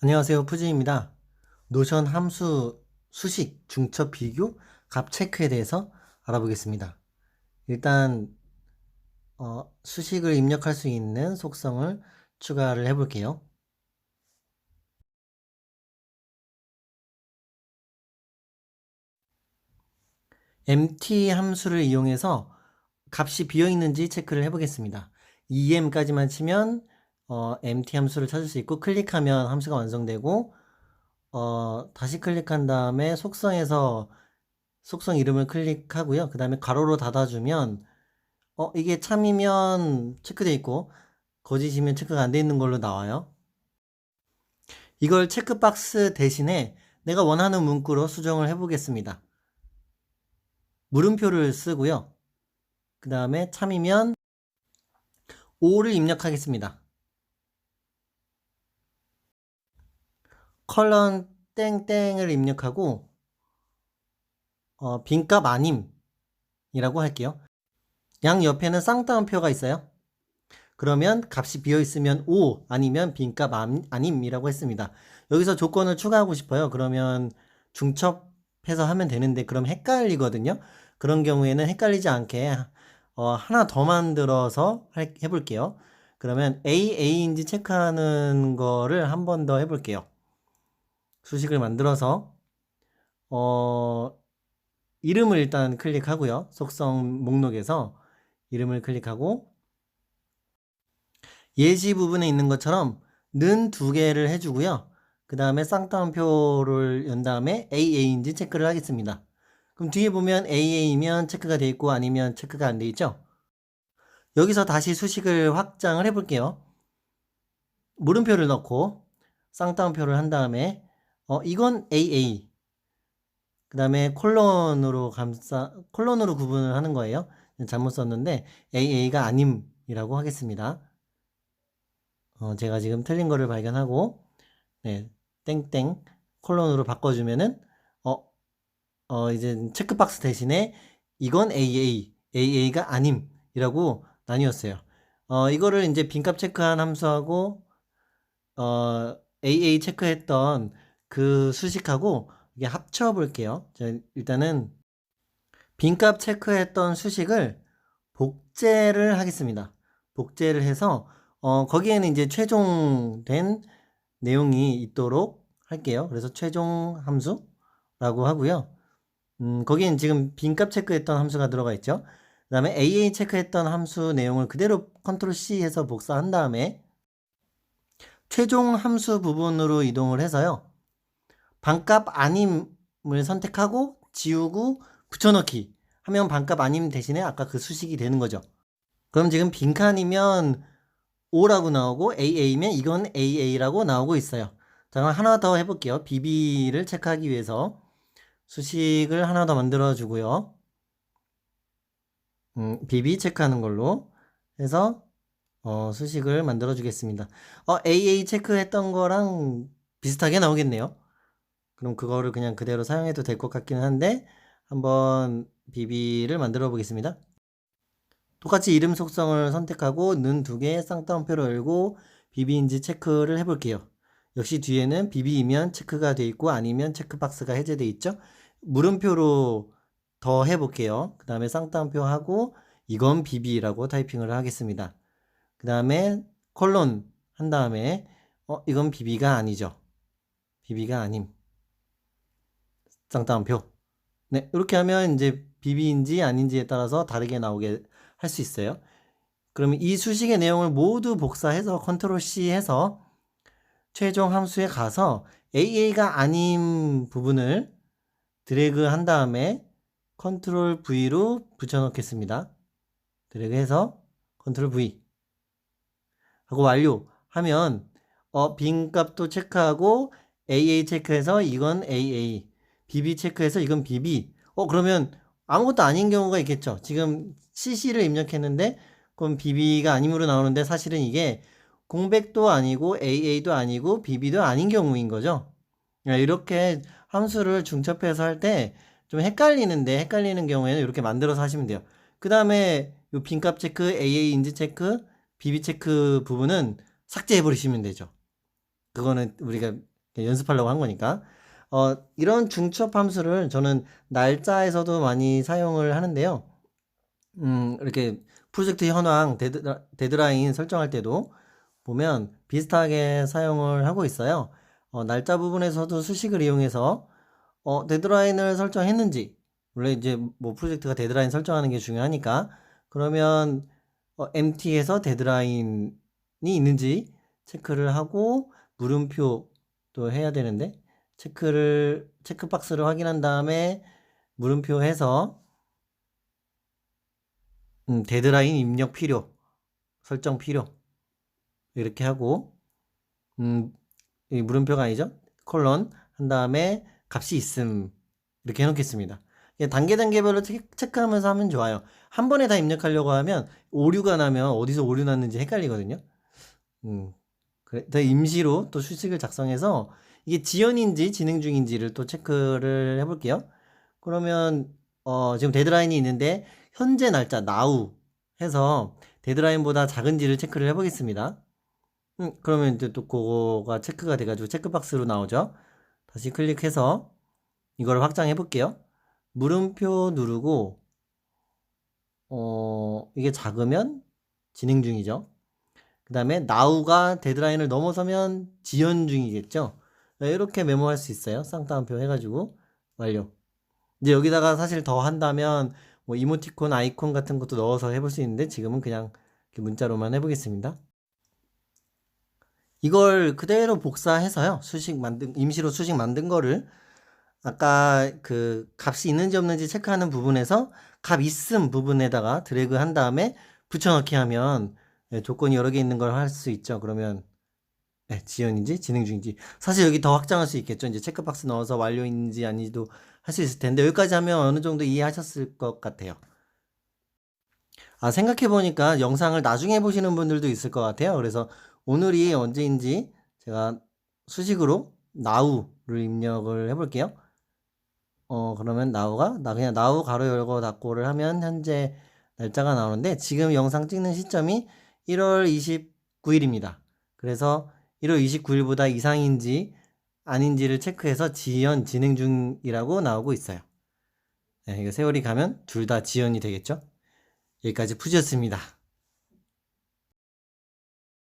안녕하세요. 푸지입니다. 노션 함수 수식 중첩 비교 값 체크에 대해서 알아보겠습니다. 일단 어, 수식을 입력할 수 있는 속성을 추가를 해 볼게요. empty 함수를 이용해서 값이 비어 있는지 체크를 해 보겠습니다. em까지만 치면 어, empty 함수를 찾을 수 있고 클릭하면 함수가 완성되고 어, 다시 클릭한 다음에 속성에서 속성 이름을 클릭하고요. 그 다음에 가로로 닫아주면 어, 이게 참이면 체크돼 있고 거짓이면 체크가 안 돼 있는 걸로 나와요. 이걸 체크박스 대신에 내가 원하는 문구로 수정을 해보겠습니다. 물음표를 쓰고요. 그 다음에 참이면 5를 입력하겠습니다. 컬런 땡땡을 입력하고 어, 빈값 아님이라고 할게요. 양 옆에는 쌍따옴표가 있어요. 그러면 값이 비어 있으면 5 아니면 빈값 안- 아님이라고 했습니다. 여기서 조건을 추가하고 싶어요. 그러면 중첩해서 하면 되는데 그럼 헷갈리거든요. 그런 경우에는 헷갈리지 않게 어, 하나 더 만들어서 할- 해볼게요. 그러면 A, A인지 체크하는 거를 한 번 더 해볼게요. 수식을 만들어서 어, 이름을 일단 클릭하고요. 속성 목록에서 이름을 클릭하고 예시 부분에 있는 것처럼 는 두 개를 해주고요. 그 다음에 쌍따옴표를 연 다음에 AA인지 체크를 하겠습니다. 그럼 뒤에 보면 AA이면 체크가 돼 있고 아니면 체크가 안 돼 있죠? 여기서 다시 수식을 확장을 해볼게요. 물음표를 넣고 쌍따옴표를 한 다음에 어, 이건 AA. 그 다음에 콜론으로 감싸, 콜론으로 구분을 하는 거예요. 잘못 썼는데 AA가 아님이라고 하겠습니다. 어, 제가 지금 틀린 거를 발견하고, 네, 땡땡 콜론으로 바꿔주면은, 어, 어, 이제 체크박스 대신에 이건 AA, AA가 아님이라고 나뉘었어요. 어, 이거를 이제 빈값 체크한 함수하고, 어, AA 체크했던 그 수식하고 이게 합쳐 볼게요. 일단은 빈값 체크했던 수식을 복제를 하겠습니다. 복제를 해서 어, 거기에는 이제 최종된 내용이 있도록 할게요. 그래서 최종 함수라고 하고요. 음, 거기엔 지금 빈값 체크했던 함수가 들어가 있죠. 그 다음에 AA 체크했던 함수 내용을 그대로 컨트롤 C 해서 복사한 다음에 최종 함수 부분으로 이동을 해서요. 반값 아님을 선택하고 지우고 붙여넣기 하면 반값 아님 대신에 아까 그 수식이 되는 거죠. 그럼 지금 빈칸이면 5라고 나오고 AA면 이건 AA라고 나오고 있어요. 자, 그럼 하나 더 해볼게요. BB를 체크하기 위해서 수식을 하나 더 만들어 주고요. 음, BB 체크하는 걸로 해서 어, 수식을 만들어 주겠습니다. 어, AA 체크했던 거랑 비슷하게 나오겠네요. 그럼 그거를 그냥 그대로 사용해도 될 것 같기는 한데 한번 BB를 만들어 보겠습니다. 똑같이 이름 속성을 선택하고 는두개 쌍따옴표로 열고 BB인지 체크를 해볼게요. 역시 뒤에는 BB이면 체크가 돼 있고 아니면 체크박스가 해제돼 있죠. 물음표로 더 해볼게요. 그 다음에 쌍따옴표 하고 이건 BB라고 타이핑을 하겠습니다. 그 다음에 콜론 한 다음에 어 이건 BB가 아니죠. BB가 아님. 쌍따옴표. 네, 이렇게 하면 이제 BB인지 아닌지에 따라서 다르게 나오게 할 수 있어요. 그러면 이 수식의 내용을 모두 복사해서 컨트롤 C 해서 최종 함수에 가서 AA가 아닌 부분을 드래그 한 다음에 컨트롤 V로 붙여넣겠습니다. 드래그 해서 컨트롤 V 하고 완료 하면 어, 빈 값도 체크하고 AA 체크해서 이건 AA BB 체크해서 이건 BB 어 그러면 아무것도 아닌 경우가 있겠죠. 지금 CC를 입력했는데 그럼 BB가 아님으로 나오는데 사실은 이게 공백도 아니고 AA도 아니고 BB도 아닌 경우인 거죠. 이렇게 함수를 중첩해서 할 때 좀 헷갈리는데 헷갈리는 경우에는 이렇게 만들어서 하시면 돼요. 그 다음에 이 빈값 체크, AA 인지 체크, BB 체크 부분은 삭제해 버리시면 되죠. 그거는 우리가 연습하려고 한 거니까. 어, 이런 중첩 함수를 저는 날짜에서도 많이 사용을 하는데요. 음, 이렇게 프로젝트 현황, 데드라, 데드라인 설정할 때도 보면 비슷하게 사용을 하고 있어요. 어, 날짜 부분에서도 수식을 이용해서 어, 데드라인을 설정했는지 원래 이제 뭐 프로젝트가 데드라인 설정하는 게 중요하니까 그러면 어, MT에서 데드라인이 있는지 체크를 하고 물음표도 해야 되는데 체크를 체크박스를 확인한 다음에 물음표 해서 음, 데드라인 입력 필요 설정 필요 이렇게 하고 음, 이 물음표가 아니죠? 콜론 한 다음에 값이 있음 이렇게 해놓겠습니다. 단계 단계별로 체- 체크하면서 하면 좋아요. 한 번에 다 입력하려고 하면 오류가 나면 어디서 오류 났는지 헷갈리거든요. 음, 그래, 더 임시로 또 수식을 작성해서 이게 지연인지 진행 중인지를 또 체크를 해볼게요. 그러면 어, 지금 데드라인이 있는데 현재 날짜 now 해서 데드라인보다 작은지를 체크를 해보겠습니다. 음, 그러면 이제 또 그거가 체크가 돼가지고 체크박스로 나오죠. 다시 클릭해서 이걸 확장해 볼게요. 물음표 누르고 어, 이게 작으면 진행 중이죠. 그 다음에 now가 데드라인을 넘어서면 지연 중이겠죠. 네, 이렇게 메모할 수 있어요. 쌍따옴표 해가지고 완료. 이제 여기다가 사실 더 한다면 뭐 이모티콘, 아이콘 같은 것도 넣어서 해볼 수 있는데 지금은 그냥 문자로만 해보겠습니다. 이걸 그대로 복사해서요. 수식 만든 임시로 수식 만든 거를 아까 그 값이 있는지 없는지 체크하는 부분에서 값 있음 부분에다가 드래그 한 다음에 붙여넣기 하면 네, 조건이 여러 개 있는 걸 할 수 있죠. 그러면 네, 지연인지 진행 중인지 사실 여기 더 확장할 수 있겠죠. 이제 체크박스 넣어서 완료인지 아닌지도 할 수 있을 텐데 여기까지 하면 어느 정도 이해하셨을 것 같아요. 아 생각해 보니까 영상을 나중에 보시는 분들도 있을 것 같아요. 그래서 오늘이 언제인지 제가 수식으로 now를 입력을 해볼게요. 어 그러면 now가 나 그냥 now 가로 열고 닫고를 하면 현재 날짜가 나오는데 지금 영상 찍는 시점이 1월 29일입니다. 그래서 1월 29일보다 이상인지 아닌지를 체크해서 지연 진행 중이라고 나오고 있어요. 네, 세월이 가면 둘 다 지연이 되겠죠? 여기까지 푸지였습니다.